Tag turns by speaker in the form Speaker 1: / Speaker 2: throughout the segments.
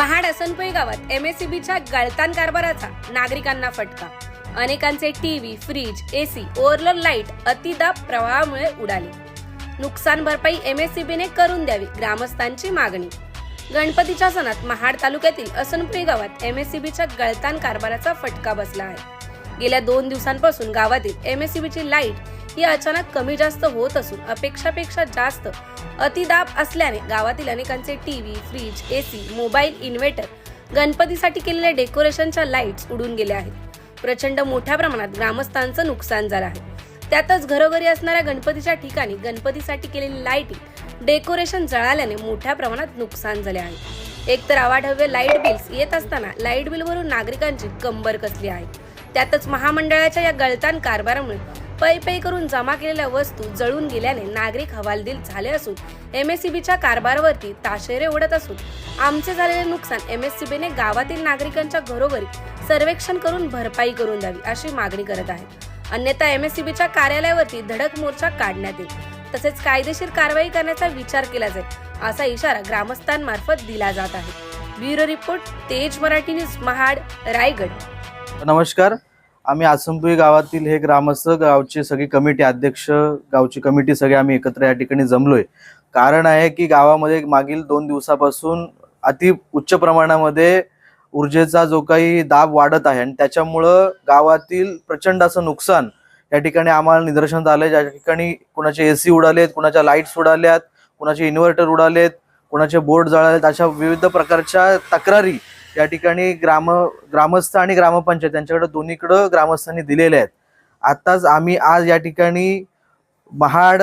Speaker 1: गावात एमएससीबीच्या गळतान कारभाराचा नागरिकांना फटका. अनेकांचे TV fridge AC overload light अतिदाब प्रवाहामुळे उडाले. नुकसान भरपाई एमएससीबीने करून द्यावी ग्रामस्थांची मागणी. गणपतीच्या सणात महाड तालुक्यातील असनपुरी गावात एमएससीबीच्या गळतान कारभाराचा फटका बसला आहे. गेल्या दोन दिवसांपासून गावातील एमएससीबीची लाइट ही अचानक कमी जास्त होत असून अपेक्षापेक्षा जास्त अतिदाब असल्याने गावातील अनेकांचे TV fridge AC mobile inverter गणपतीसाठी केलेल्या डेकोरेशनच्या लाईट्स उडून गेल्या आहेत. प्रचंड मोठ्या प्रमाणात ग्रामस्थांचं नुकसान झालं आहे. त्यातच घरोघरी असणाऱ्या गणपतीच्या ठिकाणी गणपतीसाठी केलेली लाईटिंग डेकोरेशन जळाल्याने मोठ्या प्रमाणात नुकसान झाले आहे. एकतर अवाढव्य लाइट बिल्स येत असताना लाइट बिलवरून नागरिकांची कंबर कसली आहे. त्यातच महामंडळाच्या या गळतान कारभारामुळे पै पै करून जमा केलेल्या वस्तू जळून गेल्याने नागरिक हवालदिल झाले असून एमएससीबीच्या कारभारावरती ताशेरे ओढत असून आमचे झालेले नुकसान एमएससीबीने गावातील नागरिकांच्या घरोघरी सर्वेक्षण करून भरपाई करून द्यावी अशी मागणी करत आहे अन्यथा एमएससीबीच्या कार्यालयावरती धडक मोर्चा काढण्यात येईल. तसेच कायदेशीर कारवाई करण्याचा विचार केला जाईल असा इशारा ग्रामस्थांमार्फत दिला जात आहे. ब्युरो रिपोर्ट तेज मराठी न्यूज महाड रायगड.
Speaker 2: नमस्कार. आम्ही आसंपुरी गावातील हे ग्रामस्थ गावचे सगळी कमिटी अध्यक्ष गावची कमिटी सगळे आम्ही एकत्र या ठिकाणी जमलोय. कारण आहे की गावामध्ये मागील दोन दिवसापासून अति उच्च प्रमाणामध्ये ऊर्जेचा जो काही दाब वाढत आहे आणि त्याच्यामुळं गावातील प्रचंड असं नुकसान या ठिकाणी आम्हाला निदर्शन झालं ज्या ठिकाणी कुणाचे एसी उडालेत कुणाच्या लाईट्स उडाल्यात कुणाचे इन्व्हर्टर उडालेत कुणाचे बोर्ड जळालेत अशा विविध प्रकारच्या तक्रारी या ठिकाणी ग्राम ग्रामस्थ आणि ग्रामपंचायत यांच्याकडे दोन्हीकडं ग्रामस्थांनी दिलेले आहेत. आत्ताच आम्ही आज या ठिकाणी महाड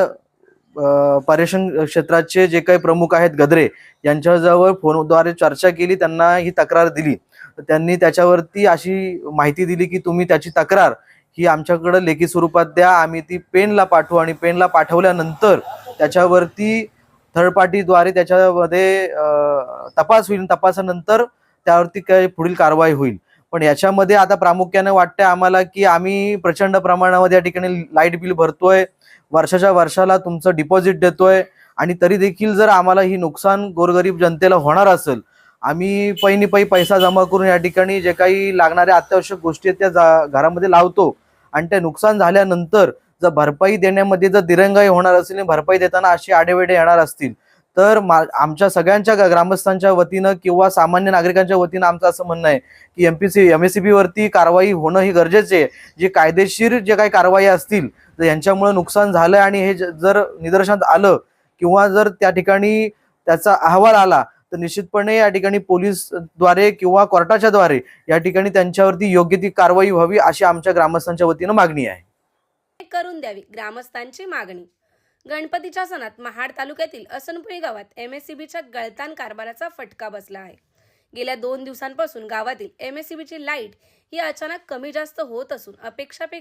Speaker 2: पर्यटन क्षेत्राचे जे काही प्रमुख आहेत गद्रे यांच्याजवळ फोनद्वारे चर्चा केली त्यांना ही तक्रार दिली. त्यांनी त्याच्यावरती अशी माहिती दिली की तुम्ही त्याची तक्रार ही आमच्याकडं लेखी स्वरूपात द्या आम्ही ती पेनला पाठवू आणि पेनला पाठवल्यानंतर त्याच्यावरती थर्ड पार्टीद्वारे त्याच्यामध्ये तपास होईल. तपासानंतर त्यावरती काही पुढील कारवाई होईल. पण याच्यामध्ये आता प्रामुख्याने वाटतंय आम्हाला की आम्ही प्रचंड प्रमाणामध्ये या ठिकाणी लाइट बिल भरतोय. वर्षाच्या वर्षाला तुमचं डिपॉझिट देतोय. आणि तरी देखील जर आम्हाला ही नुकसान गोरगरीब जनतेला होणार असेल आम्ही पैनी पै पैसा जमा करून या ठिकाणी जे काही लागणाऱ्या अत्यावश्यक गोष्टी आहेत त्या जा- घरामध्ये लावतो. आणि ते नुकसान झाल्यानंतर जर भरपाई देण्यामध्ये जर दिरंगाई होणार असेल आणि भरपाई देताना अशी आडेवेडे येणार असतील तर मा आमच्या सगळ्यांच्या ग्रामस्थांच्या वतीनं किंवा सामान्य नागरिकांच्या वतीनं आमचं असं म्हणणं आहे की एमपीसी एमएससीबी वरती कारवाई होणं ही गरजेचे आहे. जे कायदेशीर जे काही कारवाई असतील तर यांच्यामुळे नुकसान झालं आणि हे जर निदर्शनात आलं किंवा जर त्या ठिकाणी त्याचा अहवाल आला तर निश्चितपणे या ठिकाणी पोलीसद्वारे किंवा कोर्टाच्या द्वारे या ठिकाणी त्यांच्यावरती योग्य ती कारवाई व्हावी अशी आमच्या ग्रामस्थांच्या वतीनं मागणी आहे.
Speaker 1: करून द्यावी ग्रामस्थांची मागणी. गणपतीच्या सणात महाड तालुक्यातील असनपुरी गावात एमएससीबीच्या गळतान कारभाराचा फटका बसला आहे. गेल्या दोन दिवसांपासून गावातील एमएससीबीची लाइट ही अचानक कमी जास्त होत असून अपेक्षापेक्षा